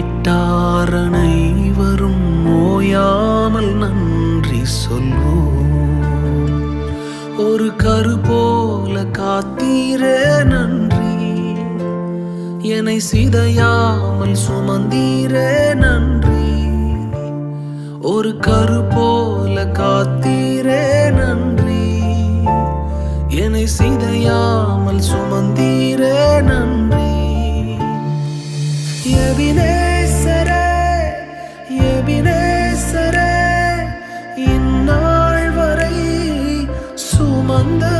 மீட்டாரனை வரும் ஓயாமல் நன்றி சொல்வோம். ஒரு கரு போல காத்தீரே நன்றி. என்னை சிதையாமல் சுமந்தீரே நன்றி. ஒரு கரு போல காத்தீரே நன்றி. என்னை சிதையாமல் சுமந்தீரே நன்றி. எதினே மந்தம்